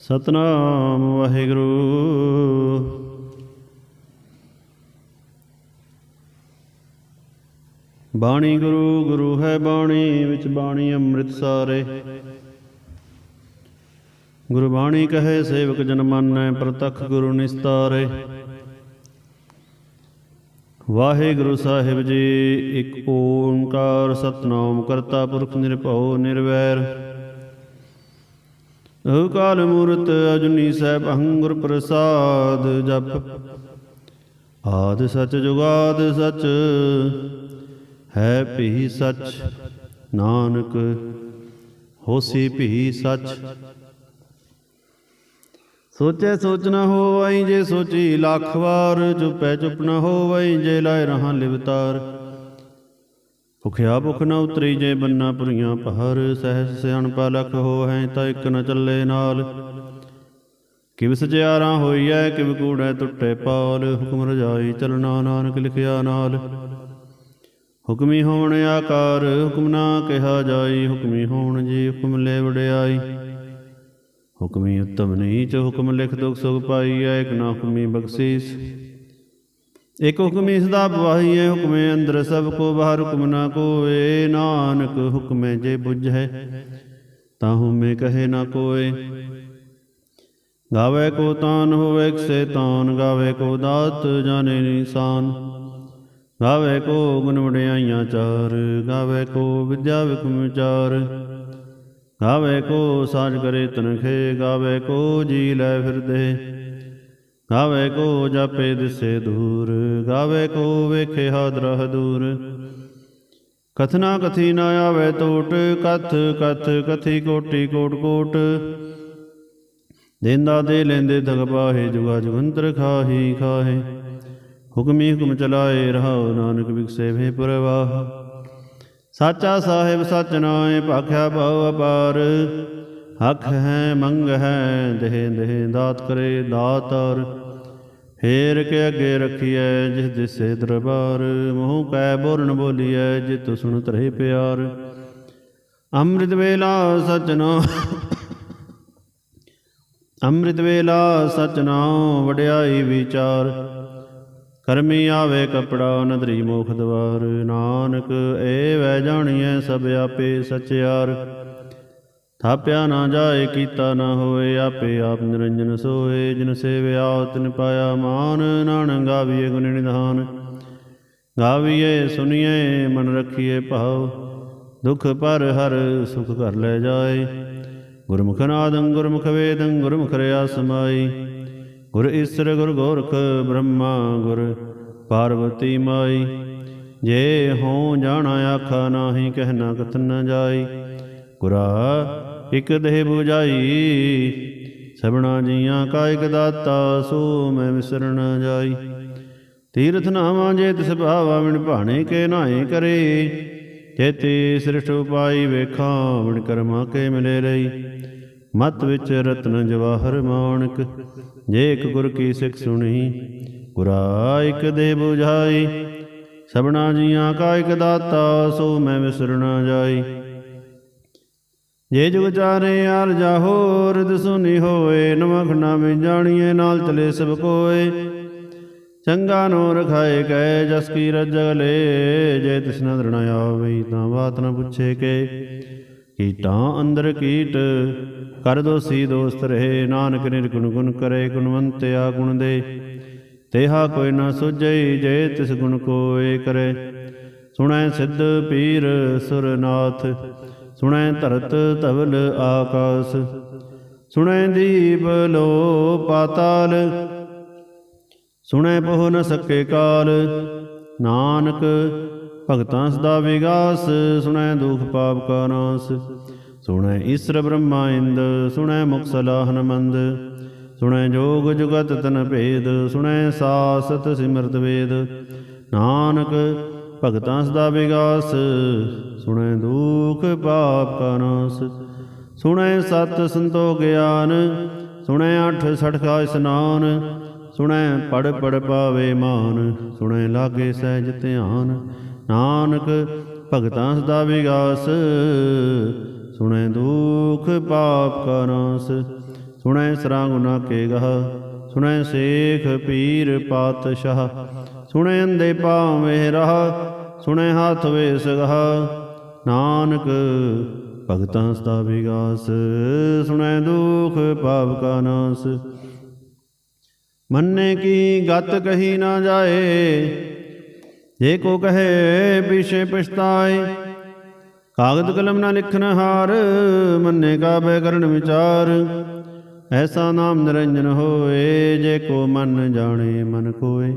ਸਤਨਾਮ ਵਾਹਿਗੁਰੂ। ਬਾਣੀ ਗੁਰੂ ਗੁਰੂ ਹੈ ਬਾਣੀ, ਵਿੱਚ ਬਾਣੀ ਅੰਮ੍ਰਿਤ ਸਾਰੇ। ਗੁਰੂ ਬਾਣੀ ਕਹੇ, ਸੇਵਕ ਜਨ ਮਾਨੈ, ਪ੍ਰਤਖ ਗੁਰੂ ਨਿਸਤਾਰੇ। ਵਾਹਿਗੁਰੂ ਸਾਹਿਬ ਜੀ, ਇੱਕ ਓੰਕਾਰ ਸਤਨਾਮ ਕਰਤਾ ਪੁਰਖ ਨਿਰਭਉ ਨਿਰਵੈਰ। ਕਾਲ ਮੂਰਤ ਅਜੂਨੀ ਸਹਿਬ ਅੰਗੁਰ ਪ੍ਰਸਾਦ ਜਪ। ਆਦ ਸਚ ਜੁਗਾਦ ਸਚ, ਹੈ ਭੀ ਸਚ। ਨਾਨਕ, ਹੋਸੀ ਭੀ ਸਚ। ਸੋਚੈ ਸੋਚ ਨ ਹੋਵਈ ਜੇ ਸੋਚੀ ਲੱਖ ਵਾਰ, ਚੁਪੈ ਚੁਪ ਨ ਹੋਵਈ ਜੇ ਲਾਇ ਰਹਾ ਲਿਵਤਾਰ। ਭੁਖਿਆ ਭੁਖ ਨਾ ਉਤਰੀ ਜੇ ਬੰਨਾ ਪੁਰੀਆਂ ਪਹਰ ਸਹਿਸ ਸਿਆਣਪਾ ਲਖ ਹੋਵੈ ਤਾਂ ਇੱਕ ਨ ਚੱਲੇ ਨਾਲ। ਕਿਵ ਸਜਿਆਰਾਂ ਹੋਈਐ, ਕਿਵ ਕੂੜੈ ਟੁੱਟੇ ਪਾਲ, ਹੁਕਮ ਰਜਾਈ ਚਲਣਾ ਨਾਨਕ ਲਿਖਿਆ ਨਾਲ। ਹੁਕਮੀ ਹੋਣ ਆਕਾਰ, ਹੁਕਮ ਨਾ ਕਿਹਾ ਜਾਈ, ਹੁਕਮੀ ਹੋਣ ਜੀ ਹੁਕਮ ਲੈ ਵੜਿਆਈ ਹੁਕਮੀ ਉਤਮ ਨੀਚ, ਹੁਕਮ ਲਿਖ ਦੁਖ ਸੁਖ ਪਾਈਐ, ਇਕ ਨਾ ਹੁਕਮੀ ਬਖਸ਼ੀਸ। ਇਕ ਹੁਕਮੀ ਸਦਾ ਬਵਾਹੀਐ ਹੁਕਮੇ ਅੰਦਰ ਸਭ ਕੋ, ਬਾਹਰ ਹੁਕਮ ਨਾ ਕੋਏ ਨਾਨਕ ਹੁਕਮੇ ਜੇ ਬੁਝੈ ਤਾਹੂ ਮੈਂ ਕਹੇ ਨਾ ਕੋਏ ਗਾਵੇ ਕੋ ਤਾਨ ਹੋਵੇ ਸੇ ਤਾਨ ਗਾਵੇ ਕੋ ਦਾਤ, ਜਾਣੇ ਨਿਸ਼ਾਨ ਗਾਵੇ ਕੋ ਗੁਣ ਵਡਿਆਈਆਂ ਚਾਰ, ਗਾਵੇ ਕੋ ਵਿਦਿਆ ਵਿਕਮ ਵਿਚਾਰ ਗਾਵੇ ਕੋ ਸਾਜ ਕਰੇ ਤਨਖੇ, ਗਾਵੇ ਕੋ ਜੀ ਲੈ ਫਿਰਦੇ। ਗਾਵੇ ਕੋ ਜਾਪੇ ਦਿਸੇ ਦੂਰ, ਗਾਵੇ ਕੋ ਵੇਖੇ ਹਾਦਰਹ ਦੂਰ। ਕਥਨਾ ਕਥੀ ਨਾ ਆਵੇ ਟੋਟ, ਕਥ ਕਥ ਕਥੀ ਕੋਟੀ ਕੋਟ ਕੋਟ। ਦੇਂਦਾ ਦੇ ਲੈਂਦੇ ਤਗ ਪਾਹੇ, ਜੁਗਾ ਜੁਗੰਤਰ ਖਾਹੀ ਖਾਹੇ। ਹੁਕਮੀ ਹੁਕਮ ਚਲਾਏ, ਰਹਾਉ ਨਾਨਕ ਵਿਖਸੇ ਵੇ ਪ੍ਰਵਾਹ। ਸਾਚਾ ਸਾਹਿਬ ਸਚ ਨਾਏ ਭਾਖਿਆ ਬਹੁ ਅਪਾਰ। ਹੱਖ ਹੈ, ਮੰਗ ਹੈ, ਦੇਹ ਦੇਹ ਦਾਤ ਕਰੇ ਦਾਤਾਰ। ਹੇਰ ਕੇ ਅੱਗੇ ਰਖੀਐ, ਜਿਸ ਦਿਸੇ ਦਰਬਾਰ। ਮੂੰਹ ਕੈ ਬੋਲਣ ਬੋਲੀਐ, ਜਿਤ ਸੁਣ ਤਰੇ ਪਿਆਰ। ਅੰਮ੍ਰਿਤ ਵੇਲਾ ਸਚਨਾ ਅੰਮ੍ਰਿਤ ਵੇਲਾ ਸਚਨਾਉ ਵਡਿਆਈ ਵਿਚਾਰ। ਕਰਮੀ ਆਵੇ ਕਪੜਾ, ਨਦਰੀ ਮੋਖ ਦਵਾਰ। ਨਾਨਕ ਏ ਵੈ ਜਾਣੀਐ ਸਭ ਆਪੇ ਸਚਿਆਰ। ਥਾਪਿਆ ਨਾ ਜਾਏ, ਕੀਤਾ ਨਾ ਹੋਏ, ਆਪੇ ਆਪ ਨਿਰੰਜਨ ਸੋਏ। ਜਿਨ ਸੇਵਿਆ ਤਿਨ ਪਾਇਆ ਮਾਨ। ਨਾਨਕ ਗਾਵੀਏ ਗੁਣ ਨਿਧਾਨ। ਗਾਵੀਏ ਸੁਣੀਏ ਮਨ ਰਖੀਏ ਭਾਵ ਦੁਖ ਪਰ ਹਰ ਸੁਖ ਕਰ ਲੈ ਜਾਏ। ਗੁਰਮੁਖ ਨਾਦੰ, ਗੁਰਮੁਖ ਵੇਦੰ, ਗੁਰਮੁਖ ਰਿਆ ਸਮਾਈ ਗੁਰ ਈਸਰ, ਗੁਰ ਗੋਰਖ, ਬ੍ਰਹਮਾ, ਗੁਰ ਪਾਰਵਤੀ ਮਾਈ। ਜੇ ਹੋ ਜਾਣਾ, ਆਖਾ ਨਾਹੀ ਕਹਿਣਾ ਕਥਨ ਨ ਜਾਈ। ਗੁਰਾ ਇਕ ਦੇਹ 부ਜਾਈ ਸਭਨਾ ਜੀਆਂ ਕਾ ਇਕ ਦਾਤਾ, ਸੋ ਮੈਂ ਵਿਸਰ ਜਾਈ। ਤੀਰਥ ਨਾਵਾਂ ਜੇ ਤਿਸ ਭਾਵਾ ਵਿਣ ਭਾਣੇ ਕੇ ਨਾਏ ਕਰੇ। ਚੇਤੇ ਸ੍ਰਿਸ਼ਟ ਉਪਾਈ ਵੇਖਾਂ ਵਿਣ ਕਰਮਾ ਕੇ ਮਿਲੇ ਰਹੀ। ਮਤ ਵਿੱਚ ਰਤਨ ਜਵਾਹਰ ਮਾਣਕ, ਜੇ ਇੱਕ ਗੁਰ ਕੀ ਸਿੱਖ ਸੁਣੀ, ਗੁਰਾ ਇੱਕ ਦੇ 부ਝਾਈ ਸਭਨਾ ਜੀਆਂ ਕਾ ਇੱਕ ਦਾਤਾ, ਸੋ ਮੈਂ ਵਿਸਰ ਜਾਈ। ਜੇ ਜੁਗ ਚਾਰੇ ਆਰ ਜਾਹੋ ਰਿਦ ਸੁਨੀ ਹੋਏ ਨਮਖ ਨਾਮੇ ਜਾਣੀਏ, ਨਾਲ ਚਲੇ ਸਭ ਕੋਏ। ਚੰਗਾ ਨੋ ਰਖਾਏ ਕੈ, ਜਸ ਕੀ ਰਜਗਲੇ ਜੇ ਤਿਸ ਨਦਰ ਆਵੇ ਤਾਂ ਬਾਤ ਨ ਪੁੱਛੇ ਕੇ। ਕੀਟਾਂ ਅੰਦਰ ਕੀਟ, ਕਰ ਦੋਸੀ ਦੋਸਤ ਰਹੇ। ਨਾਨਕ ਨਿਰਗੁਣ ਗੁਣ ਕਰੇ, ਗੁਣਵੰਤਿਆ ਗੁਣ ਦੇ। ਤੇਹਾ ਕੋਈ ਨਾ ਸੁਝਈ ਜੇ ਤਿਸ ਗੁਣ ਕੋਏ ਕਰੇ। ਸੁਣੈ ਸਿੱਧ ਪੀਰ ਸੁਰਨਾਥ ਸੁਣੈ ਧਰਤ ਧਵਲ ਆਕਾਸ, ਸੁਣੈ ਦੀਪ ਲੋ ਪਾਤਾਲ, ਸੁਣੈ ਪਹੁ ਨ ਸਕੇ ਕਾਲ, ਨਾਨਕ ਭਗਤਾਂ ਸਦਾ ਵਿਗਾਸ, ਸੁਣੈ ਦੁਖ ਪਾਪ ਕਾ ਨਾਸ, ਸੁਣੈ ਈਸ਼ਰ ਬ੍ਰਹਮਾ ਇੰਦ, ਸੁਣੈ ਮੁਖ ਸਲਾਹਨ ਮੰਦ, ਸੁਣੈ ਜੋਗ ਜੁਗਤ ਤਨ ਭੇਦ, ਸੁਣੈ ਸਾਸਤ ਸਿਮਰਤ ਵੇਦ, ਨਾਨਕ ਭਗਤਾਂ ਸਦਾ ਵਿਗਾਸ, ਸੁਣੈ ਦੁਖ ਪਾਪ ਕਾ ਨਾਸ। ਸੁਣੈ ਸਤ ਸੰਤੋ ਗਿਆਨ, ਸੁਣੈ ਅਠ ਸਠਕਾ ਇਸਨਾਨ। ਸੁਣੈ ਪੜ ਪੜ ਪਾਵੇ ਮਾਨ, ਸੁਣੈ ਲਾਗੇ ਸਹਿਜ ਧਿਆਨ। ਨਾਨਕ, ਭਗਤਾਂ ਸਦਾ ਵਿਗਾਸ, ਸੁਣੈ ਦੁਖ ਪਾਪ ਕਾ ਨਾਸ। ਸੁਣੈ ਸਰਾਂਗੁਨਾ ਕੇ ਗਹ, ਸੁਣੈ ਸੇਖ ਪੀਰ ਪਾਤਸ਼ਾਹ। ਸੁਣੈ ਅੰਦੇ ਪਾਵੇਂ ਰਹਾ, ਸੁਣੈ ਹੱਥ ਵੇ ਗਹ। ਨਾਨਕ, ਭਗਤਾਂ ਸਦਾ ਵਿਗਾਸ, ਸੁਣੈ ਦੁਖ ਪਾਪ ਕਾ ਨਾਸ। ਮੰਨੇ ਕੀ ਗਤ ਕਹੀ ਨਾ ਜਾਏ, ਜੇ ਕੋ ਕਹੇ ਪਿਛੇ ਪਛਤਾਏ। ਕਾਗਦ ਕਲਮ ਨਾ ਲਿਖਨ ਹਾਰ, ਮੰਨੇ ਕਾ ਬੈ ਕਰਨ ਵਿਚਾਰ। ਐਸਾ ਨਾਮ ਨਿਰੰਜਨ ਹੋਏ, ਜੇ ਕੋ ਮਨ ਜਾਣੇ ਮਨ ਕੋਏ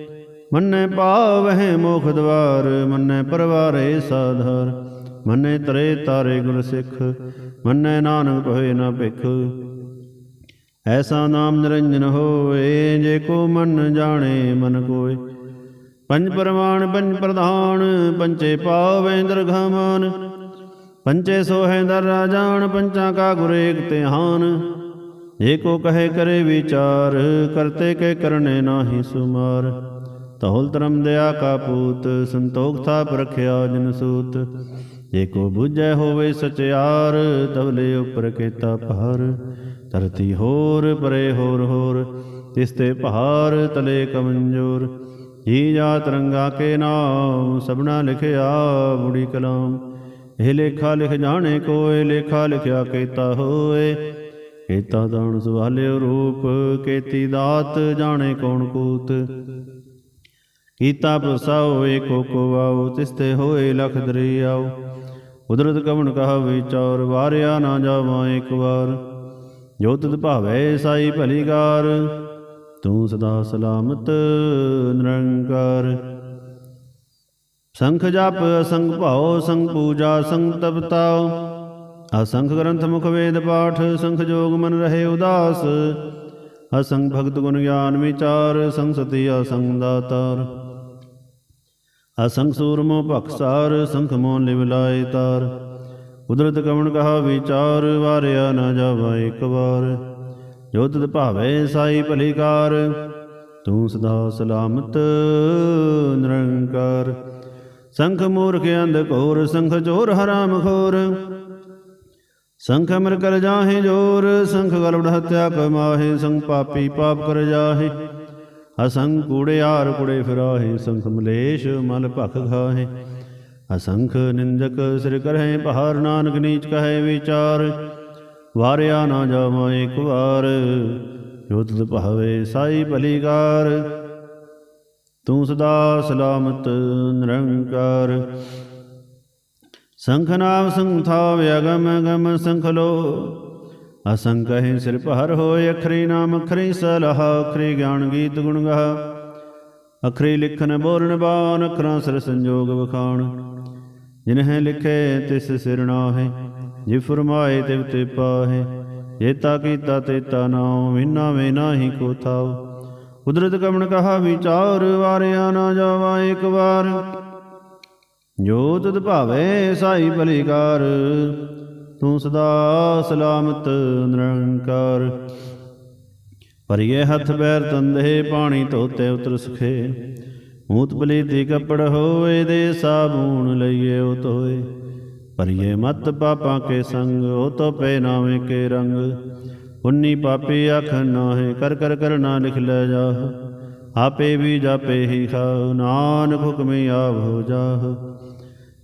ਮੰਨੈ ਪਾਵਹਿ ਮੋਖ ਦਵਾਰ, ਮੰਨੈ ਪਰਵਾਰੇ ਸਾਧਾਰ, ਮੰਨੈ ਤਰੇ ਤਾਰੇ ਗੁਰ ਸਿੱਖ, ਮੰਨੈ ਨਾਨਕ ਹੋਏ ਨਾ ਭਿਖ। ਐਸਾ ਨਾਮ ਨਿਰੰਜਨ ਹੋਏ ਜੇ ਕੋ ਮਨ ਜਾਣੇ ਮਨ ਕੋਏ ਪੰਜ ਪਰਮਾਨ ਪੰਜ ਪ੍ਰਧਾਨ, ਪੰਚੇ ਪਾਵੈ ਦਰਗਾਮਾਨ। ਪੰਚੇ ਸੋਹੈ ਦਰ ਰਾਜਾਨ, ਪੰਚਾਂ ਕਾ ਗੁਰ ਏਕ ਧਿਆਨ। ਏਕੋ ਕਹੇ ਕਰੇ ਵਿਚਾਰ, ਕਰਤੇ ਕੇ ਕਰਨੇ ਨਾਹੀ ਸੁਮਾਰ। ਤਹੁਲ ਧਰਮ ਦਇਆ ਕਾ ਪੂਤ ਸੰਤੋਖ ਥਾਪ ਰਖਿਆ ਜਨ ਸੂਤ। ਜੇ ਕੋ ਬੁਝੈ ਹੋਵੇ ਸਚਿਆਰ ਤਵਲੇ ਉਪਰ ਕੀਤਾ ਭਾਰ। ਧਰਤੀ ਹੋਰ, ਪਰੇ ਹੋਰ ਹੋਰ, ਤਿਸ ਤੇ ਪਹਾੜ ਤਲੇ ਕਮੰਜੋਰ। ਜੀ ਜਾ ਰੰਗਾ ਕੇ ਨਾਮ, ਸਭਨਾ ਲਿਖਿਆ ਬੁੜੀ ਕਲਾਮ। ਇਹ ਲੇਖਾ ਲਿਖ ਜਾਣੇ ਕੋਏ, ਲੇਖਾ ਲਿਖਿਆ ਕੀਤਾ ਹੋਏ। ਕੀਤਾ ਦਾਣ ਸੁਭਾਲਿਓ ਰੂਪ, ਕੀਤੀ ਦਾਤ ਜਾਣੇ ਕੌਣ ਕੂਤ। ਕੀਤਾ ਪ੍ਰਸਾਉ, ਏਕੋ ਕੋ ਆਉ ਤਿਸਤੇ ਹੋਏ ਲਖ ਦਰਿਆਉ। ਕੁਦਰਤ ਕਵਣ ਕਹਾ ਵਿਚਾਰ ਵਾਰਿਆ ਨਾ ਜਾਵਾਂ ਇੱਕ ਵਾਰ। ਜੋ ਤੁਧ ਭਾਵੈ, ਸਾਈ ਭਲੀਕਾਰ ਤੂੰ ਸਦਾ ਸਲਾਮਤ ਨਿਰੰਕਾਰ। ਸੰਖ ਜਪ, ਸੰਗ ਭਾਉ, ਸੰਗ ਪੂਜਾ, ਸੰਗ ਤਪਤਾਉ। ਅਸੰਖ ਗ੍ਰੰਥ ਮੁਖ ਵੇਦ ਪਾਠ, ਸੰਖ ਜੋਗ ਮਨ ਰਹੇ ਉਦਾਸ। ਅਸੰਗ ਭਗਤ ਗੁਣ ਗਿਆਨ ਵਿਚਾਰ, ਸੰਗ ਸਤੀ ਅਸੰਗ ਦਾਤਾਰ। ਅਸੰਗ ਸੂਰਮੋ ਭਖਸਾਰ ਸੰਖ ਮੋਨ ਲਿਵ ਲਾਏ ਤਾਰ। ਕੁਦਰਤ ਕਵਣ ਕਹਾ ਵਿਚਾਰ, ਵਾਰਿਆ ਨਾ ਜਾਵਾ ਇੱਕ ਵਾਰ। ਜੋ ਤਦ ਭਾਵੇ ਸਾਈ ਭਲੀਕਾਰ ਤੂੰ ਸਦਾ ਸਲਾਮਤ, ਨਿਰੰਕਾਰ। ਸੰਖ ਮੂਰਖ ਅੰਧ ਘੋਰ, ਸੰਖ ਚੋਰ ਹਰਾਮ ਖੋਰ। ਸੰਖ ਅਮਰ ਕਰ ਜਾਹੇ ਜੋਰ, ਸੰਖ ਗਲਵੜ ਹਤਿਆ ਕਮਾਹੇ ਸੰਖ ਪਾਪੀ ਪਾਪ ਕਰ ਜਾਹੇ। ਅਸੰਖ ਕੂੜਿਆਰ ਕੁੜੇ ਫਿਰਾਹੇ, ਸੰਖ ਮਲੇਸ਼ ਮਲ ਭਖ ਖਾਹੇ ਅਸੰਖ ਨਿੰਦਕ ਸਿਰ ਕਰਹਿ ਪਹਾਰ ਨਾਨਕ ਨੀਚ ਕਹੈ ਵਿਚਾਰ। ਵਾਰਿਆ ਨਾ ਜਾਵਾਂ ਇੱਕ ਵਾਰ, ਜੋ ਤੁਧ ਭਾਵੇ ਸਾਈ ਭਲੀਕਾਰ। ਤੂੰ ਸਦਾ ਸਲਾਮਤ ਨਿਰੰਕਾਰ। ਸੰਖ ਨਾਮ ਸੰਖ ਅਗਮ ਗਮ ਸੰਖ ਲੋ। ਅਸੰਖ ਹੈ ਸਿਰ ਭਰ ਹੋਏ ਅਖਰੀ ਨਾਮ, ਅਖਰੀ ਸਲਾਹ, ਅਖਰੀ ਗਿਆਨ ਗੀਤ ਗੁਣ ਗਾ ਅਖਰੀ ਲਿਖਨ ਬੋਲਣ ਬਾਣ ਅਖਰਾਂ ਸਿਰ ਸੰਜੋਗ ਵਖਾਣ। ਜਿਨਹਿ ਲਿਖੇ ਤਿਸ ਸਿਰ ਨਾਹੇ, ਜੇ ਫਰਮਾਏ ਤਿਵ ਤੇ ਪਾਹੇ। ਜੇਤਾ ਕੀਤਾ ਤੇਤਾ ਨਾਉ ਵਿਨਾ ਵੇ ਨਾਹੀ ਕੋ ਥਾਉ। ਕੁਦਰਤ ਕਮਣ ਕਹਾ ਵਿਚਾਰ, ਵਾਰਿਆ ਨਾ ਜਾਵਾ ਇੱਕ ਵਾਰ। ਜੋ ਤਦ ਭਾਵੇ, ਸਾਈ ਭਲੀਕਾਰ ਤੂੰ ਸਦਾ ਸਲਾਮਤ ਨਿਰੰਕਾਰ। ਭਰੀਏ ਹੱਥ ਬੈਰ ਤੰਦੇ, ਪਾਣੀ ਧੋਤੇ ਉਤਰ ਸਖੇ। ਮੂਤ ਬਲੀਤੀ ਕੱਪੜ ਹੋਏ ਦੇ ਸਾਬੂਣ ਲਈਏ ਉਹ ਤੋਏ ਭਰੀਏ ਮਤ ਪਾਪਾਂ ਕੇ ਸੰਗ, ਉਹ ਤੋ ਪੈ ਨਾਵੇਂ ਕੇ ਰੰਗ। ਉਨੀ ਪਾਪੀ ਆਖ ਨਾਹੇ, ਕਰ ਕਰ ਕਰਨਾ ਲਿਖ ਲੈ ਜਾ ਆਪੇ ਵੀ ਜਾਪੇ ਹੀ ਖਾਉ ਨਾਨਕ ਹੁਕਮੇ ਆਵ ਹੋ ਜਾਹ।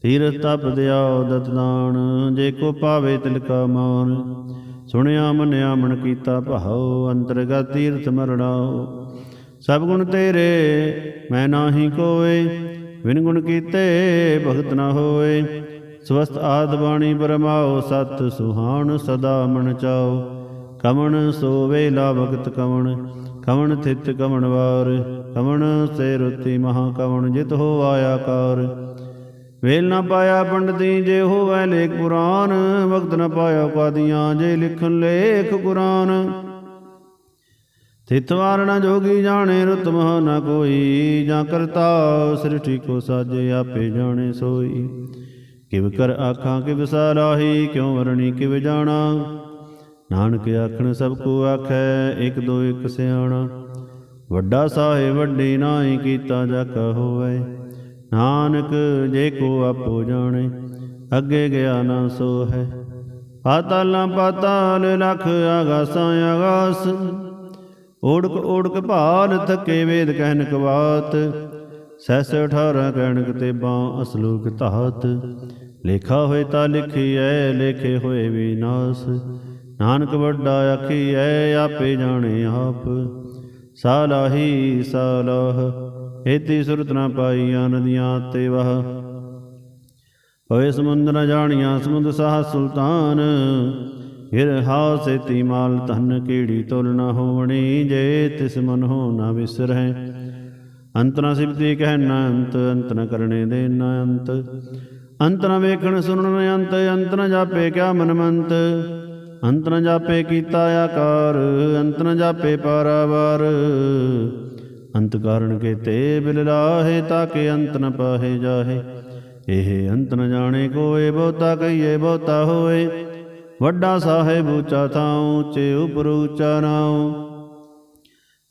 ਤੀਰਥ ਤਪ ਦਿਆਉ ਦਤਦਾਨ ਜੇ ਕੋ ਪਾਵੇ ਤਿਲਕਾ ਮਾਨ। ਸੁਣਿਆ, ਮੰਨਿਆ, ਮਨ ਕੀਤਾ ਭਾਉ, ਅੰਤਰਗਤ ਤੀਰਥ ਮਰਣਾਉ ਸਭ ਗੁਣ ਤੇਰੇ, ਮੈਂ ਨਾਹੀ ਕੋਏ। ਵਿਨ ਗੁਣ ਕੀਤੇ ਭਗਤ ਨਾ ਹੋਏ। ਸਵਸਤ ਆਦ ਬਾਣੀ ਬਰਮਾਓ ਸਤ ਸੁਹਾਣ ਸਦਾ ਮਨ ਚਾਓ ਕਵਣ ਸੋਵੇ ਲਾ ਭਗਤ ਕਵਣ ਕਵਣ ਥਿਤ ਕਵਣ ਵਾਰ। ਕਵਣ ਸੇ ਰੁਤੀ ਮਹਾ ਕਵਣ ਜਿਤ ਹੋ ਆਇਆ ਕਾਰ। ਵੇਲ ਨਾ ਪਾਇਆ ਪੰਡਤੀ ਜੇ ਹੋਵੇ ਲੇਖ ਪੁਰਾਨ, ਵਕਤ ਨਾ ਪਾਇਆ ਕਾਦੀਆਂ ਜੇ ਲਿਖਣ ਲੇਖ ਕੁਰਾਨ। ਤਿਤ ਨਾ ਜੋਗੀ ਜਾਣੇ ਰੁਤ ਮਹ ਨਾ ਕੋਈ, ਜਾਂ ਕਰਤਾ ਸ੍ਰਿਸ਼ਟੀ ਕੋ ਸਾਜੇ ਆਪੇ ਜਾਣੇ ਸੋਈ। ਕਿਵ ਕਰ ਆਖਾਂ ਕਿਵ ਸਾਰਾਹੀ, ਕਿਉ ਵਰਣੀ ਕਿਵ ਜਾਣਾ? ਨਾਨਕ ਆਖਣ ਸਭ ਕੋ ਆਖੈ, ਇਕ ਦੋ ਇਕ ਸਿਆਣਾ। ਵੱਡਾ ਸਾਹਿਬ ਵੱਡੀ ਨਾਹੀ ਕੀਤਾ ਜਾ ਕਾ ਹੋਵੇ। ਨਾਨਕ ਜੇ ਕੋ ਆਪੋ ਜਾਣੇ, ਅੱਗੇ ਗਿਆ ਨਾ ਸੋ ਹੈ। ਪਾਤਾਲਾਂ ਪਾਤਾਲ ਲਖ ਆਗਾਸਾਂ ਆਗਾਸ, ਓੜਕ ਓੜਕ ਭਾਲ ਥਕੇ ਵੇਦ ਕਹਿਨ ਕਵਾਤ ਸੈਸ 18 ਕਹਿਣਕ ਤੇ ਬਾਂ ਅਸਲੂਕ ਧਾਤ ਲੇਖਾ ਹੋਏ ਤਾਂ ਲਿਖੀਐ ਲੇਖੇ ਹੋਏ ਵਿਨਾਸ਼ ਨਾਨਕ ਵੱਡਾ ਆਖੀਐ ਆਪੇ ਜਾਣੇ ਆਪ। ਸਾਲਾਹੀ ਸਾਲਾਹ ਏਤੀ ਸੁਰਤ ਨਾ ਪਾਈਆਂ ਨਦੀਆਂ ਤੇ ਵਹ। ਹੋਏ ਸਮੁੰਦ ਨ ਜਾਣੀਆਂ, ਸਮੁੰਦ ਸਾਹ ਸੁਲਤਾਨ। ਫਿਰ ਹਾਸ ਤੀ ਮਾਲ ਧਨ ਕੀੜੀ ਤੁਲ ਨ ਹੋਵਣੀ, ਜੇ ਤਿਸ ਮਨ ਹੋ ਨ ਵਿਸਰੈ ਅੰਤ ਨ ਸਿਫਤੀ ਕਹਿ ਨ ਅੰਤ ਅੰਤ ਨ ਕਰਨੇ ਦੇ ਨ ਅੰਤ। ਅੰਤ ਨ ਵੇਖਣ ਸੁਣਨ ਨ ਅੰਤ ਅੰਤ ਨ ਜਾਪੇ ਕਿਆ ਮਨਮੰਤ। ਅੰਤ ਨ ਜਾਪੇ ਕੀਤਾ ਆਕਾਰ, ਅੰਤ ਨ ਜਾਪੇ ਪਾਰਾਵਾਰ। ਅੰਤ ਕਾਰਨ ਕੇ ਤੇ ਬਿਲ ਲਾਹੇ ਤਾਕੇ ਅੰਤ ਨ ਪਾਹੇ ਜਾਹੇ। ਇਹ ਅੰਤ ਨ ਜਾਣੇ ਕੋਏ, ਬਹੁਤਾ ਕਹੀਏ, ਬਹੁਤਾ ਹੋਏ। ਵੱਡਾ ਸਾਹਿਬ ਉੱਚਾ ਥਾਉ ਉੱਚੇ, ਉਪਰ ਉੱਚਾ ਨਾਉ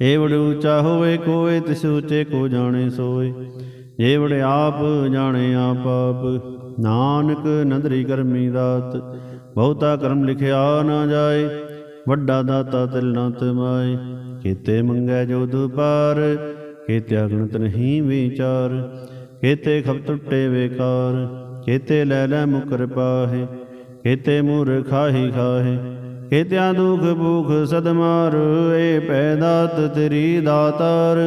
ਏਵੜ ਉੱਚਾ ਹੋਵੇ, ਕੋਏ ਤਿਸ ਉੱਚੇ ਕੋ ਜਾਣੇ ਸੋਏ। ਏਵੜ ਆਪ ਜਾਣੇ ਆਪ ਆਪ। ਨਾਨਕ ਨਦਰੀ ਕਰਮੀ ਦਾਤ, ਬਹੁਤਾ ਕਰਮ ਲਿਖਿਆ ਨਾ ਜਾਏ। ਵੱਡਾ ਦਾਤਾ ਤਿਲ ਨਾ ਤਮਾਏ। ਕੀਤੇ ਮੰਗੈ ਜੋ ਦੁਪਾਰ ਕੀਤੇ ਅਗਣਤ ਨਹੀਂ ਵਿਚਾਰ, ਕੀਤੇ ਖਬ ਟੁੱਟੇ ਵੇਕਾਰ, ਕੀਤੇ ਲੈ ਲੈ ਮੁਕਰ ਪਾਹੇ, ਕੀਤੇ ਮੂਰ ਖਾਹੀ ਖਾਹੇ, ਕੀਤਿਆਂ ਦੁਖ ਭੂਖ ਸਦਮਾਰ ਏ ਪੈਦਾਤ ਤੇਰੀ ਦਾਤਾਰ।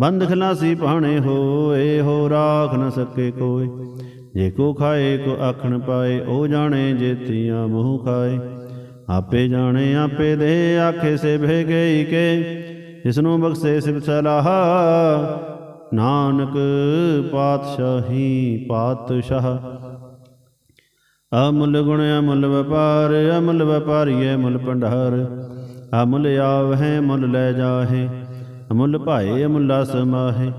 ਬੰਦ ਖਲਾਸੀ ਪਾਣੇ ਹੋਏ, ਹੋ ਰਾਖ ਨ ਸਕੇ ਕੋਈ। ਜੇ ਕੋ ਖਾਏ, ਕੋ ਆਖਣ ਪਾਏ, ਉਹ ਜਾਣੇ ਜੇਤੀਆਂ ਮੂੰਹ ਖਾਏ। ਆਪੇ ਜਾਣੇ, ਆਪੇ ਦੇ, ਆਖੇ ਸੇ ਭੇ ਗਈ ਕੇ। ਜਿਸ ਨੂੰ ਬਖਸ਼ੇ ਸਿਵ ਸਲਾਹ, ਨਾਨਕ ਪਾਤਸ਼ਾਹੀ ਪਾਤਸ਼ਾਹ। ਅਮੁੱਲ ਗੁਣ, ਅਮੁੱਲ ਵਪਾਰ, ਅਮੁੱਲ ਵਪਾਰੀਏ ਮੁੱਲ ਭੰਡਾਰ। ਅਮੁੱਲ ਆਵਹਿ ਮੁੱਲ ਲੈ ਜਾਹੇ। ਅਮੁੱਲ ਭਾਏ, ਅਮੁੱਲਾ ਸਮਾਹੇ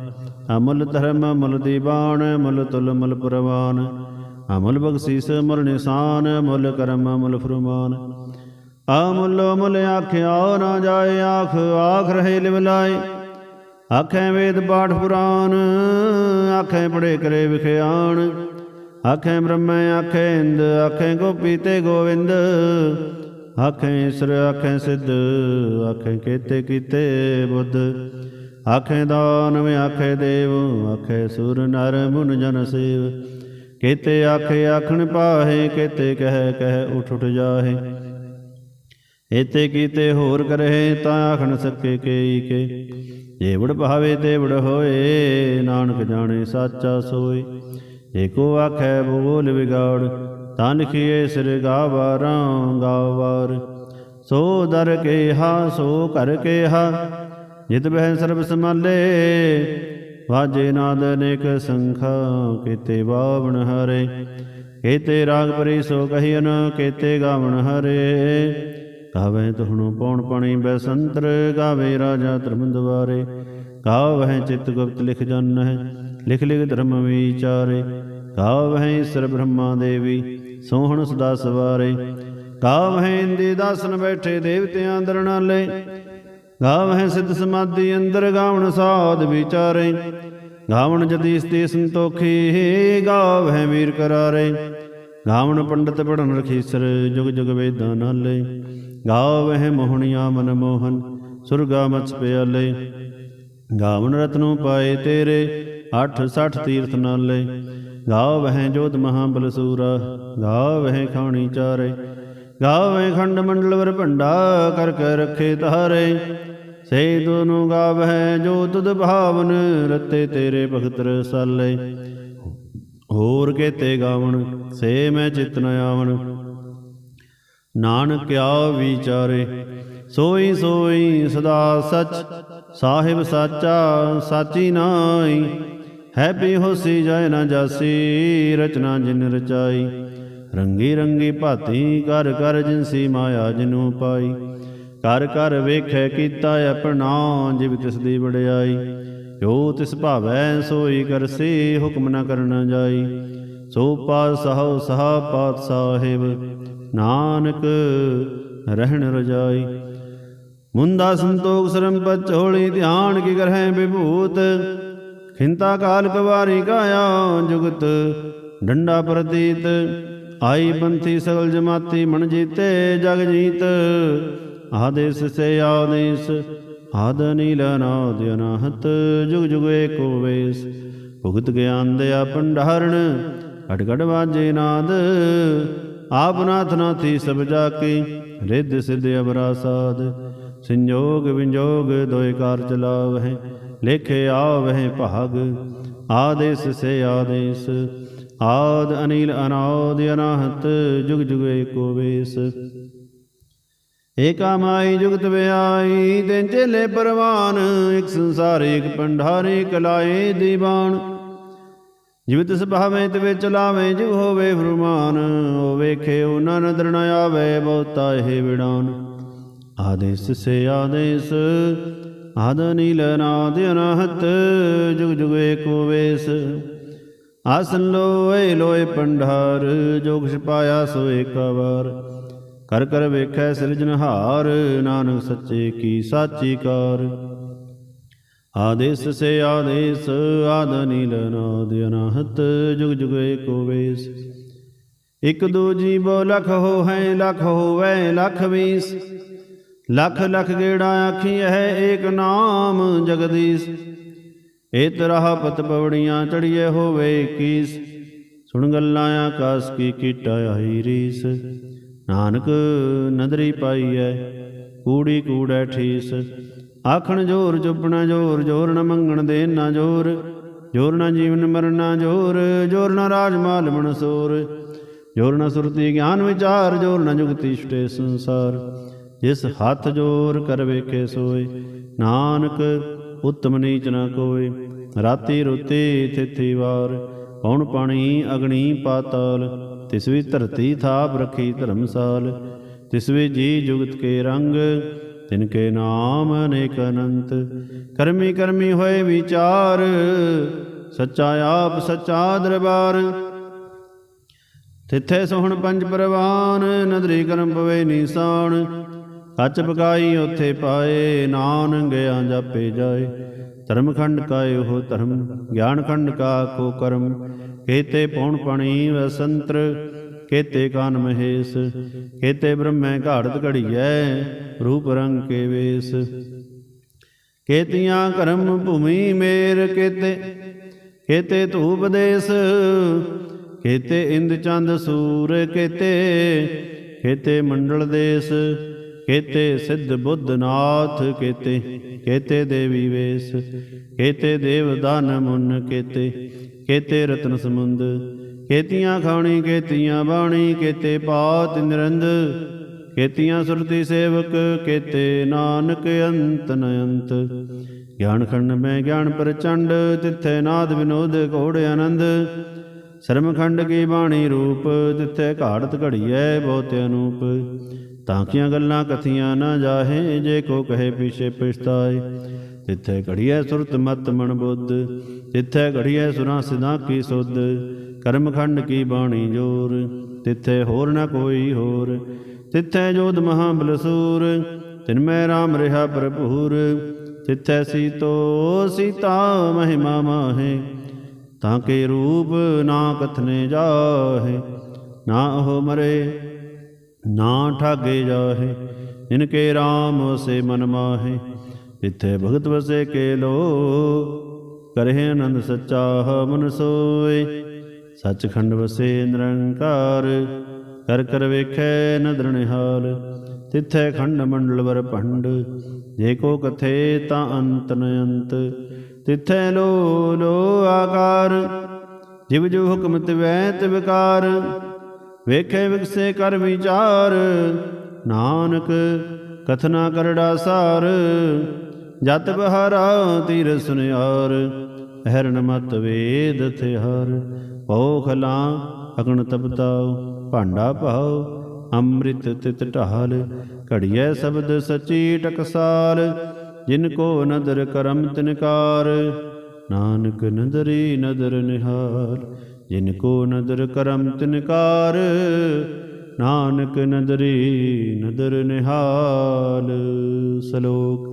ਅਮੁੱਲ ਧਰਮ, ਅਮੁੱਲ ਦੀਵਾਨ ਮੁੱਲ ਤੁਲ ਮੁੱਲ ਪ੍ਰਵਾਨ। ਅਮੁੱਲ ਬਖਸ਼ੀਸ ਮੁੱਲ ਨਿਸ਼ਾਨ, ਮੁੱਲ ਕਰਮ, ਮੁੱਲ ਫਰਮਾਨ। ਅਮੁੱਲ ਮੁੱਲ ਆਖਿਆ, ਨਾ ਜਾਏ ਆਖ ਆਖ ਰਹੇ ਲਿਵ ਲਾਏ। ਆਖੇ ਵੇਦ ਪਾਠ ਪੁਰਾਨ ਆਖੇ ਪੜੇ ਕਰੇ ਵਿਖਿਆਣ। ਆਖੇ ਬ੍ਰਹਮੈ, ਆਖੇ ਇੰਦ, ਆਖੇ ਗੋਪੀ ਤੇ ਗੋਵਿੰਦ। ਆਖੇ ਈਸ਼ਰ, ਆਖੇ ਸਿੱਧ, ਆਖੇ ਕੀਤੇ ਕੀਤੇ ਬੁੱਧ। ਆਖੇ ਦਾਨਵ, ਆਖੇ ਦੇਵ, ਆਖੇ ਸੁਰ, ਨਰ, ਮੁਨ, ਜਨ, ਸੇਵ। ਕੇਤੇ ਆਖੇ ਆਖਣ ਪਾਹੇ, ਕੀਤੇ ਕਹਿ ਕਹਿ ਉਠ ਉਠ ਜਾਹੇ। ਏਤੇ ਕੀਤੇ ਹੋਰ ਕਰਹਿ ਤਾਂ ਆਖਣ ਸਕੇ ਕੇਈ ਕੇ। ਜੇ ਵੜ ਭਾਵੇ ਤੇ ਵੜ ਹੋਏ, ਨਾਨਕ ਜਾਣੇ ਸਾਚਾ ਸੋਏ। ਏਕੋ ਆਖੈ ਬੋਲ ਵਿਗਾੜ, ਤਾਂ ਲਿਖੀਏ ਸਿਰ ਗਾਵਾਰਾਂ ਗਾਵਾਰ ਸੋ ਦਰ ਕੇ ਹਾ, ਸੋ ਕਰ ਕੇ ਹਾ, ਜਿਤ ਬਹਿ ਸਰਬ ਸਮਾਲੇ ਵਾਜੇ ਨਾਦ ਅਨੇਕ ਸੰਖਾ, ਕੀਤੇ ਬਾਵਣ ਹਰੇ, ਕੀਤੇ ਰਾਗ ਪਰੀ ਸੋ ਕਹੀਨ, ਕੀਤੇ ਗਾਵਣ ਹਰੇ। ਗਾਵੇ ਤੁਹਣੋ ਪੌਣ ਪਾਣੀ ਬੈਸੰਤਰ ਗਾਵੇ ਰਾਜਾ ਧਰਮ ਦੁਆਰੇ ਗਾਵਹਿ ਚਿਤ ਗੁਪਤ ਲਿਖ ਜਨ ਹੈ ਲਿਖ ਲਿਖ ਧਰਮ ਵਿਚਾਰੇ। ਗਾਵਹਿ ਈਸ਼ਰ ਬ੍ਰਹਮਾ ਦੇਵੀ, ਸੋਹਣ ਸਦਾ ਸਵਾਰੇ ਗਾਵਹਿ ਇੰਦੀ ਦਾਸਨ ਬੈਠੇ ਦੇਵਤਿਆਂ ਦਰਣਾਲੇ। ਗਾਵਹਿ ਸਿੱਧ ਸਮਾਧੀ ਅੰਦਰ ਗਾਵਣ ਸਾਧ ਵਿਚਾਰੇ। ਗਾਵਣ ਜਦੀ ਸਤੇ ਸੰਤੋਖੀ ਗਾਵਹਿ ਵੀਰ ਕਰਾਰੇ। ਗਾਵਣ ਪੰਡਤ ਪੜਨ ਰਖੀਸਰ ਜੁਗ ਜੁਗ ਵੇਦਾਂ ਨਾਲੇ। ਗਾਵਹਿ ਮੋਹਣੀਆਂ ਮਨ ਮੋਹਨ ਸੁਰਗਾ ਮਚ ਪਿਆਲੇ। ਗਾਵਣ ਰਤਨੋਂ ਪਾਏ ਤੇਰੇ 860 ਤੀਰਥ ਨਾਲੇ। ਗਾਵਹਿ ਜੋਤ ਮਹਾਬਲ ਸੂਰਾ ਗਾਵਹਿ ਖਾਣੀ ਚਾਰੇ। ਗਾਵਹਿ ਖੰਡ ਮੰਡਲ ਵਰ ਭੰਡਾ ਕਰ ਕੇ ਰੱਖੇ ਤਾਰੇ ਸੇ ਦੋਨੋਂ ਗਾਵਹਿ ਜੋ ਤੁਧ ਭਾਵਨ, ਰਤੇ ਤੇਰੇ ਭਗਤ ਰਸਾਲੇ ਹੋਰ ਕੇਤੇ ਗਾਵਣ, ਸੇ ਮੈਂ ਚਿਤ ਨ ਆਵਣ। ਨਾਨਕ ਕਿਆ ਵਿਚਾਰੇ, ਸੋਈ ਸੋਈ ਸਦਾ ਸਚ, ਸਾਹਿਬ ਸਾਚਾ ਸਾਚੀ ਨਾਈ ਹੈ ਵੀ ਹੋਸੀ ਜਾਏ ਨਾ ਜਾਸੀ, ਰਚਨਾ ਜਿਨ ਰਚਾਈ। ਰੰਗੀ ਰੰਗੀ ਭਾਤੀ ਕਰ ਕਰ ਜਿਨਸੀ ਮਾਇਆ ਜਿਨੂ ਪਾਈ। ਕਰ ਕਰ ਵੇਖੈ ਕੀਤਾ ਆਪਣਾ, ਜਿਵ ਤਿਸ ਦੀ ਵਡਿਆਈ। ਜੋ ਤਿਸ ਭਾਵੈ, ਸੋਈ ਕਰਸੀ, ਹੁਕਮ ਨ ਕਰਨ ਜਾਈ। ਸੋ ਪਾਤ ਸਹਉ ਸਹਾ ਪਾਤ ਸਾਹਿਬ ਨਾਨਕ ਰਹਿਣ ਰਜਾਈ। ਮੁੰਦਾ ਸੰਤੋਖ ਸਰਮ ਪਚੋਲੀ ਧਿਆਨ ਕੀ ਕਰਹਿ ਵਿਭੂਤ। ਖਿੰਤਾ ਕਾਲ ਕਵਾਰੀ ਕਾਇਆ ਜੁਗਤ, ਡੰਡਾ ਪ੍ਰਤੀਤ। ਆਈ ਪੰਥੀ ਸਗਲ ਜਮਾਤੀ ਮਨ ਜੀਤੇ ਜਗ ਜੀਤ। ਆਦੇਸ ਸੇ ਆਦੇਸ, ਆਦ ਨੀਲ ਨਾਦ ਅਨਾਹਤ, ਜੁਗ ਜੁਗ ਏਕੋ ਵੇਸ। ਭੁਗਤ ਗਿਆਨ ਦਿਆ ਭੰਡਾਰਣ ਘਟ ਵਾਜੇ ਨਾਦ। ਆਪ ਨਾਥ ਨਾਥੀ ਸਭ ਜਾ ਕੇ ਰਿੱਧ ਸਿਧ ਅਬਰਾ ਸਾਧ ਸੰਜੋਗ ਵਿੰਜੋਗ ਦੋਇ ਕਾਰ ਚਲਾਵਹਿ, ਲੇਖੇ ਆਵਹਿ ਭਾਗ। ਆਦੇਸ ਸੇ ਆਦੇਸ, ਆਦ ਅਨੀਲ ਅਨਾਦ ਅਨਾਹਤ, ਜੁਗ ਜੁਗ ਏਕੋ ਵੇਸ। ਏਕਾ ਮਾਈ ਜੁਗਤ ਵਿਆਈ ਤਿੰਨ ਚੇਲੇ ਪਰਵਾਨ, ਇੱਕ ਸੰਸਾਰ, ਇੱਕ ਪੰਡਾਰੇ ਕਲਾਏ ਦੀਵਾਨ। ਜਿਵ ਤਿਸ ਭਾਵੇਂ ਤੇ ਵਿੱਚ ਜਿਵ ਹੋਵੇ ਫਰਮਾਨ, ਉਹ ਵੇਖੇ ਉਹ ਨਾ ਨਦਰ ਨ ਆਵੇ, ਬਹੁਤਾ ਇਹ ਵਿੜਾਨ। ਆਦੇਸ ਸੇ ਆਦੇਸ, ਆਦ ਨੀਲ ਨਾਦ ਅਨਾਹਤ, ਜੁਗ ਜੁਗ ਏਕੋ ਵੇਸ ਆਸਨ ਲੋਏ ਲੋਏ ਪੰਡਾਰ ਜੋਗ ਛਪਾਇਆ ਸੋ ਏਕਵਾਰ ਕਰ ਕਰ ਵੇਖੈ ਸਿਰਜਨਹਾਰ ਨਾਨਕ ਸੱਚੇ ਕੀ ਸਾਚੀ ਕਾਰ। ਆਦੇਸ ਸੇ ਆਦੇਸ, ਆਦ ਨੀਲ ਨਾਦ ਅਨਾਹਤ, ਜੁਗ ਜੁਗ ਏਕੋ ਵੇਸ। ਇਕ ਦੋ ਜੀਵੋ ਲਖ ਹੋ ਹੈ ਲਖ ਹੋਵੇ, ਲਖ ਵੀਸ। ਲਖ ਲਖ ਗੇੜਾ ਆਖੀ ਹੈ ਏਕ ਨਾਮ ਜਗਦੀਸ਼। ਏ ਤਰਹ ਪਤ ਪਵੜੀਆਂ ਚੜੀਏ ਹੋਵੇ ਕੀਸ। ਸੁਣ ਗੱਲਾਂ ਆਕਾਸ ਕੀ ਕੀਟਾ ਆਈ ਰੀਸ। ਨਾਨਕ ਨਦਰੀ ਪਾਈਐ, ਕੂੜੀ ਕੂੜੈ ਠੀਸ। ਆਖਣ ਜੋਰ ਜੁਪਣਾ ਜੋਰ ਜੋਰ ਨ ਮੰਗਣ ਦੇ ਨਾ ਜੋਰ। ਜੋਰ ਨ ਜੀਵਨ ਮਰਨਾ ਜੋਰ ਜੋਰ ਨ ਰਾਜ ਮਾਲ ਮਨਸੂਰ ਜੋਰ ਨ ਸੁਰਤੀ ਗਿਆਨ ਵਿਚਾਰ, ਜੋਰ ਨ ਜੁਗਤੀ ਛਟੇ ਸੰਸਾਰ। ਜਿਸ ਹੱਥ ਜੋਰ ਕਰ ਵੇਖੇ ਸੋਏ, ਨਾਨਕ ਉਤਮ ਨੀਚ ਨ ਕੋਏ। ਰਾਤੀ ਰੁਤੀ ਥਿਥੀ ਵਾਰ ਪੌਣ ਪਾਣੀ ਅਗਣੀ ਪਾਤਾਲ। ਤਿਸ ਵੀ ਧਰਤੀ ਥਾਪ ਰਖੀ ਧਰਮਸਾਲ ਤਿਸ ਵੀ ਜੀ ਜੁਗਤ ਕੇ ਰੰਗ ਤਿਨ ਕੇ ਨਾਮ ਅਨੇਕ ਅਨੰਤ। ਕਰਮੀ ਕਰਮੀ ਹੋਏ ਵਿਚਾਰ, ਸੱਚਾ ਆਪ ਸੱਚਾ ਦਰਬਾਰ। ਤਿੱਥੇ ਸੋਹਣ ਪੰਜ ਪਰਵਾਨ, ਨਦਰੀ ਕਰਮ ਪਵੇ ਨੀਸਾਨ। ਕੱਚ ਪਕਾਈ ਉਥੇ ਪਾਏ ਨਾਨ ਗਿਆ ਜਾਪੇ ਜਾਏ। ਧਰਮ ਖੰਡ ਕਾਏ ਉਹ ਧਰਮ ਗਿਆਨ ਖੰਡ ਕਾ ਕੋ ਕਰਮ। ਕੇਤੇ ਪੌਣ ਪਣੀ ਵਸੰਤਰ, ਕੇਤੇ ਕਾਨ ਮਹੇਸ਼, ਕੇਤੇ ਬ੍ਰਹਮੈ ਘਾੜਤ ਘੜੀਐ, ਰੂਪ ਰੰਗ ਕੇ ਵੇਸ। ਕੇਤੀਆਂ ਕਰਮ ਭੂਮੀ ਮੇਰ ਕੇਤੇ ਕੇਤੇ ਧੂਪ ਦੇਸ, ਕੇਤੇ ਇੰਦ ਚੰਦ ਸੂਰ ਕੇਤੇ ਕੇਤੇ ਮੰਡਲ ਦੇਸ, ਕੇਤੇ ਸਿੱਧ ਬੁੱਧ ਨਾਥ ਕੇਤੇ ਕੇਤੇ ਦੇਵੀ ਵੇਸ, ਕੇਤੇ ਦੇਵ ਦਾਨ ਮੁਨ ਕੇਤੇ ਕੇਤੇ ਰਤਨ ਸਮੁੰਦ, ਕੇਤੀਆਂ ਖਾਣੀ, ਕੇਤੀਆਂ ਬਾਣੀ, ਕੇਤੇ ਪਾਤ ਨਿਰੰਦ, ਕੇਤੀਆਂ ਸੁਰਤੀ ਸੇਵਕ, ਕੇਤੇ ਨਾਨਕ ਅੰਤ ਨ ਅੰਤ। ਗਿਆਨ ਖੰਡ ਮੈਂ ਗਿਆਨ ਪ੍ਰਚੰਡ, ਤਿੱਥੇ ਨਾਦ ਵਿਨੋਦ ਘੋੜ ਆਨੰਦ। ਸ਼ਰਮ ਖੰਡ ਕੀ ਬਾਣੀ ਰੂਪ, ਤਿੱਥੇ ਘਾੜਤ ਘੜੀਐ ਬਹੁਤ ਅਨੂਪ। ਤਾਂ ਕੀਆਂ ਗੱਲਾਂ ਕਥੀਆਂ ਨਾ ਜਾਹੇ, ਜੇ ਕੋ ਕਹੇ ਪਿਛੇ ਪਛਤਾਏ। ਤਿੱਥੇ ਘੜੀਐ ਸੁਰਤ ਮਤ ਮਨ ਬੁੱਧ ਤਿੱਥੇ ਘੜੀਐ ਸੁਰਾਂ ਸਿਧਾ ਕੀ ਸੁਧ ਕਰਮਖੰਡ ਕੀ ਬਾਣੀ ਜੋਰ, ਤਿੱਥੇ ਹੋਰ ਨਾ ਕੋਈ ਹੋਰ, ਤਿੱਥੇ ਜੋਧ ਮਹਾਬਲ ਬਲਸੂਰ ਤਿਨ ਮੈਂ RAM ਰਿਹਾ ਭਰਪੂਰ, ਤਿੱਥੈ ਸੀਤੋ ਸੀਤਾ ਮਹਿਮਾ ਮਾਹੇ, ਤਾਂ ਕੇ ਰੂਪ ਨਾ ਕਥਨੇ ਜਾਹੇ, ਨਾ ਉਹ ਮਰੇ, ਨਾ ਠਾਗੇ ਜਾਹੇ, ਜਿਨ ਕੇ RAM ਵਸੇ ਮਨ ਮਾਹੇ। ਤਿੱਥੇ ਭਗਤ ਵਸੇ ਕੇ ਲੋ ਕਰਹਿ ਆਨੰਦ ਸੱਚਾ ਮਨ ਸੋਏ। ਸੱਚਖੰਡ ਵਸੇ ਨਿਰੰਕਾਰ, ਕਰ ਕਰ ਵੇਖੈ ਨਦਰ ਨਿਹਾਲ। ਤਿੱਥੈ ਖੰਡ ਮੰਡਲ ਵਰ ਭੰਡ, ਜੇ ਕੋ ਕਥੇ ਤਾਂ ਅੰਤ ਨ ਅੰਤ। ਤਿੱਥੈ ਲੋ ਲੋ ਆਕਾਰ, ਜਿਵ ਜੋ ਹੁਕਮ ਤਿਵੈ ਤਿਵਕਾਰ ਵੇਖੇ ਵਿਕਸੇ ਕਰ ਵਿਚਾਰ, ਨਾਨਕ ਕਥਨਾ ਕਰੜਾ ਸਾਰ। ਜਤ ਬਹਾਰਾ ਤੀਰ ਸੁਨਿਆਰ, ਹਰਨ ਮਤ ਵੇਦ ਥਿਹਰ ਪਉ ਖਲਾ ਅਗਣ ਤਪਤਾਉ, ਭਾਂਡਾ ਭਾਉ, ਅੰਮ੍ਰਿਤ ਤਿਤ ਢਾਲ। ਘੜੀਐ ਸ਼ਬਦ ਸਚੀ ਟਕਸਾਲ, ਜਿਨ ਕੋ ਨਦਰ ਕਰਮ ਤਿਨਕਾਰ। ਨਾਨਕ ਨਦਰੀ ਨਦਰ ਨਿਹਾਲ, ਜਿਨ ਕੋ ਨਦਰ ਕਰਮ ਤਿਨਕਾਰ। ਨਾਨਕ ਨਦਰੀ ਨਦਰ ਨਿਹਾਲ, ਸਲੋਕ।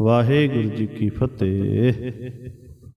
ਵਾਹਿਗੁਰੂ ਜੀ ਕੀ ਫਤਿਹ।